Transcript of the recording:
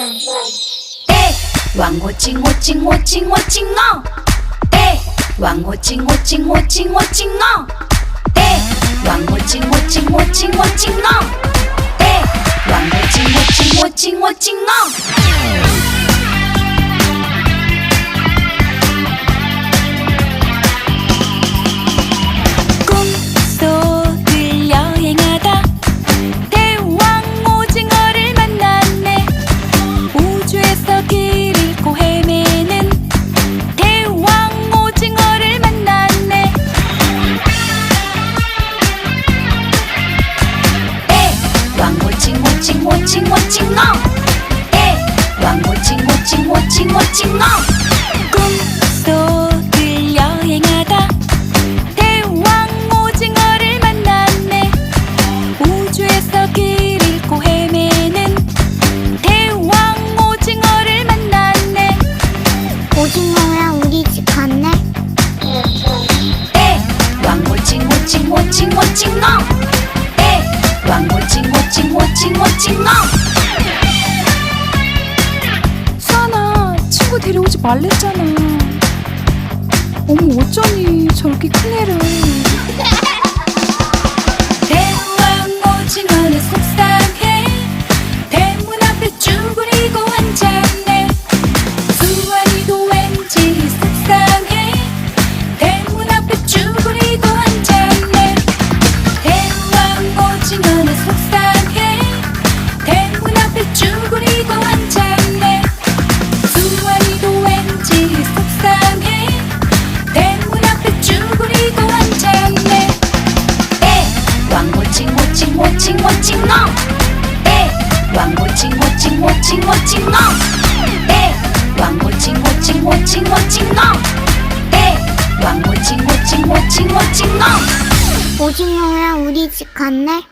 에 왕호칭 호칭 호칭 호칭어. 에 왕호칭 호칭 호칭 호칭어. 에 왕호칭 호칭 호칭 호칭어. 에 왕호칭 호칭 호칭 호칭어 왕호칭 호칭 호칭 호칭어 에 왕호칭 호칭 호칭 호칭어 호칭어 수아나 친구 데려오지 말랬잖아. 어머 어쩌니 저렇게 큰 애를 왕호칭 호칭 호칭 호칭어 에 왕호칭 호칭 호칭 호칭어 에 왕호칭 호칭 호칭 호칭어 에 왕호칭 호칭 호칭 호칭어 오징어야 우리 집 갔네